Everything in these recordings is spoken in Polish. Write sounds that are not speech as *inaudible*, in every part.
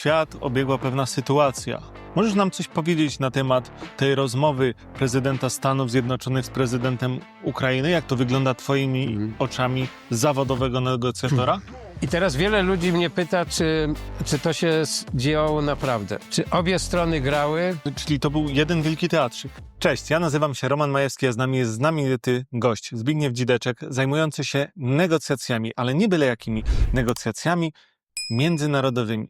świat obiegła pewna sytuacja. Możesz nam coś powiedzieć na temat tej rozmowy prezydenta Stanów Zjednoczonych z prezydentem Ukrainy? Jak to wygląda Twoimi Mhm. oczami zawodowego negocjatora? I teraz wiele ludzi mnie pyta, czy, czy to się działo naprawdę. Czy obie strony grały? Czyli to był jeden wielki teatrzyk. Cześć, ja nazywam się Roman Majewski, a z nami jest znamienity gość, Zbigniew Dzideczek, zajmujący się negocjacjami, ale nie byle jakimi negocjacjami międzynarodowymi.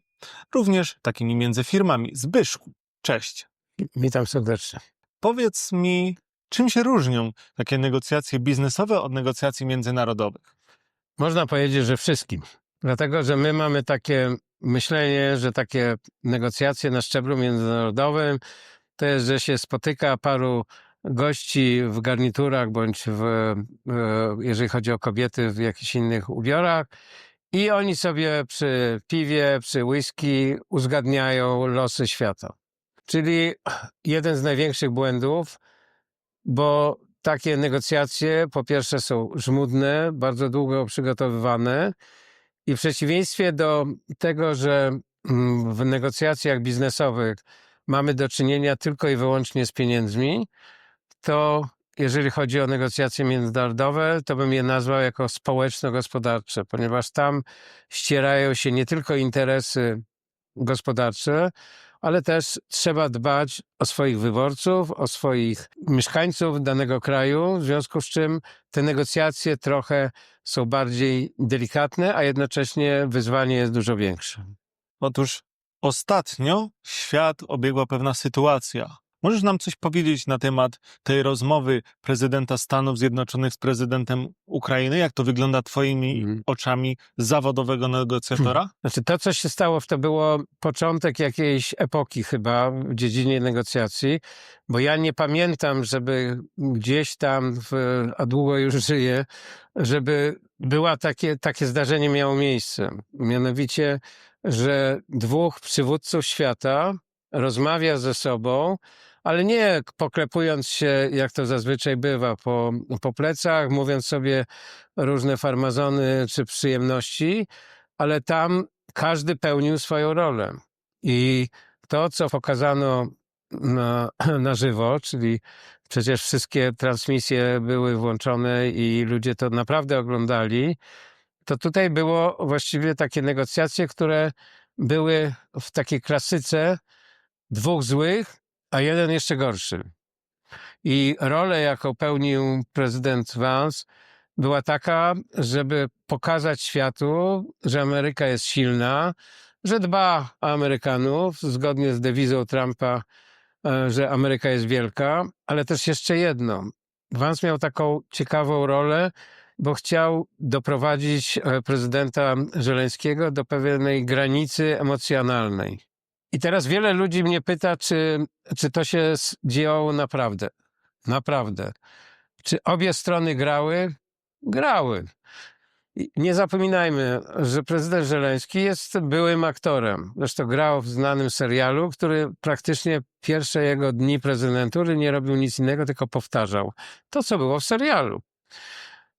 Również takimi między firmami. Zbyszku, cześć. Witam serdecznie. Powiedz mi, czym się różnią takie negocjacje biznesowe od negocjacji międzynarodowych? Można powiedzieć, że wszystkim. Dlatego, że my mamy takie myślenie, że takie negocjacje na szczeblu międzynarodowym to jest, że się spotyka paru gości w garniturach bądź w, e, jeżeli chodzi o kobiety w jakichś innych ubiorach i oni sobie przy piwie, przy whisky uzgadniają losy świata. Czyli jeden z największych błędów, bo takie negocjacje po pierwsze są żmudne, bardzo długo przygotowywane i w przeciwieństwie do tego, że mm, w negocjacjach biznesowych mamy do czynienia tylko i wyłącznie z pieniędzmi, to jeżeli chodzi o negocjacje międzynarodowe, to bym je nazwał jako społeczno-gospodarcze, ponieważ tam ścierają się nie tylko interesy gospodarcze, ale też trzeba dbać o swoich wyborców, o swoich mieszkańców danego kraju, w związku z czym te negocjacje trochę są bardziej delikatne, a jednocześnie wyzwanie jest dużo większe. Otóż ostatnio świat obiegła pewna sytuacja. Możesz nam coś powiedzieć na temat tej rozmowy prezydenta Stanów Zjednoczonych z prezydentem Ukrainy? Jak to wygląda Twoimi Mhm. oczami zawodowego negocjatora? Znaczy to, co się stało, to było początek jakiejś epoki chyba w dziedzinie negocjacji, bo ja nie pamiętam, żeby gdzieś tam, w, a długo już żyję, żeby była takie, takie zdarzenie miało miejsce. Mianowicie, że dwóch przywódców świata rozmawia ze sobą, ale nie poklepując się, jak to zazwyczaj bywa, po, po plecach, mówiąc sobie różne farmazony czy przyjemności, ale tam każdy pełnił swoją rolę. I to, co pokazano na, *clears throat* na żywo, czyli przecież wszystkie transmisje były włączone i ludzie to naprawdę oglądali, to tutaj było właściwie takie negocjacje, które były w takiej klasyce dwóch złych, a jeden jeszcze gorszy. I rolę, jaką pełnił prezydent Vance, była taka, żeby pokazać światu, że Ameryka jest silna, że dba o Amerykanów, zgodnie z dewizą Trumpa, e, że Ameryka jest wielka, ale też jeszcze jedno. Vance miał taką ciekawą rolę, bo chciał doprowadzić e, prezydenta Żeleńskiego do pewnej granicy emocjonalnej. I teraz wiele ludzi mnie pyta, czy, czy to się działo naprawdę. Naprawdę. Czy obie strony grały? Grały. Nie zapominajmy, że prezydent Żeleński jest byłym aktorem. Zresztą grał w znanym serialu, który praktycznie pierwsze jego dni prezydentury nie robił nic innego, tylko powtarzał to, co było w serialu.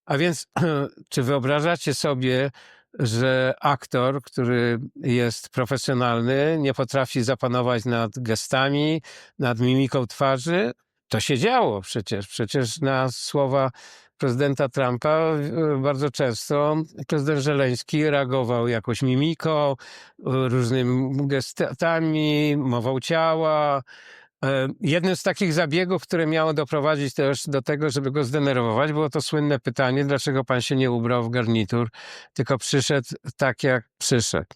A więc, *clears throat* czy wyobrażacie sobie, że aktor, który jest profesjonalny, nie potrafi zapanować nad gestami, nad mimiką twarzy? To się działo przecież. Przecież na słowa prezydenta Trumpa e, bardzo często prezydent Żeleński reagował jakąś mimiką, e, różnymi gestami, mową ciała. E, Jednym z takich zabiegów, które miało doprowadzić też do tego, żeby go zdenerwować, było to słynne pytanie, dlaczego pan się nie ubrał w garnitur, tylko przyszedł tak, jak przyszedł.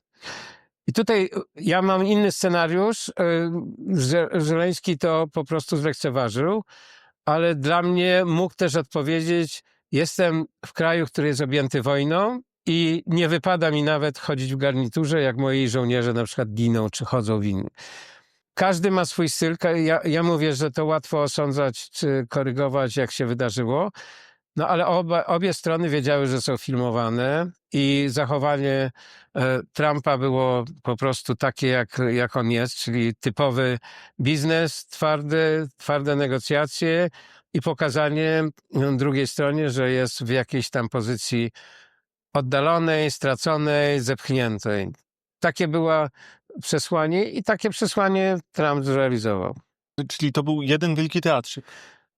I tutaj e, ja mam inny scenariusz, e, że Żeleński to po prostu zlekceważył, ale dla mnie mógł też odpowiedzieć: Jestem w kraju, który jest objęty wojną i nie wypada mi nawet chodzić w garniturze, jak moi żołnierze na przykład giną czy chodzą w innym. Każdy ma swój styl. Ja, ja mówię, że to łatwo osądzać czy korygować, jak się wydarzyło. No ale oba, obie strony wiedziały, że są filmowane i zachowanie e, Trumpa było po prostu takie, jak, jak on jest, czyli typowy biznes, twardy, twarde negocjacje i pokazanie mm, drugiej stronie, że jest w jakiejś tam pozycji oddalonej, straconej, zepchniętej. Takie była przesłanie i takie przesłanie Trump zrealizował. Czyli to był jeden wielki teatrzyk.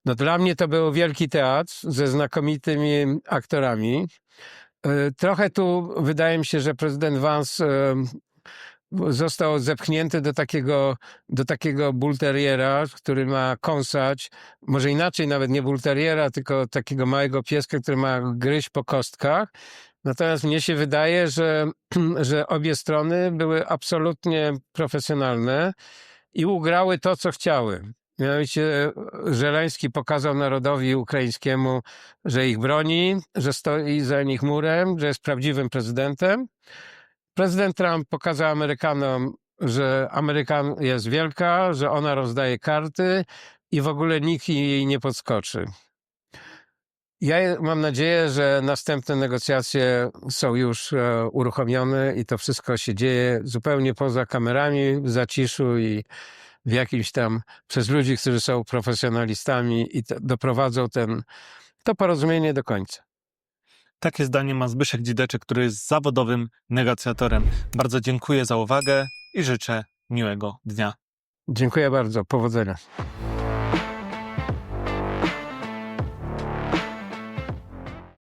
No dla mnie to był wielki teatr ze znakomitymi aktorami. E, Trochę tu wydaje mi się, że prezydent Vance e, został zepchnięty do takiego, do takiego bulteriera, który ma kąsać, może inaczej nawet nie bulteriera, tylko takiego małego pieska, który ma gryźć po kostkach. Natomiast mnie się wydaje, że, *clears throat* że obie strony były absolutnie profesjonalne i ugrały to, co chciały. Mianowicie Żeleński pokazał narodowi ukraińskiemu, że ich broni, że stoi za nich murem, że jest prawdziwym prezydentem. Prezydent Trump pokazał Amerykanom, że Amerykan jest wielka, że ona rozdaje karty i w ogóle nikt jej nie podskoczy. Ja mam nadzieję, że następne negocjacje są już e, uruchomione i to wszystko się dzieje zupełnie poza kamerami, w zaciszu i w jakimś tam przez ludzi, którzy są profesjonalistami i doprowadzą ten, to porozumienie do końca. Takie zdanie ma Zbyszek Dzideczek, który jest zawodowym negocjatorem. Bardzo dziękuję za uwagę i życzę miłego dnia. Dziękuję bardzo. Powodzenia.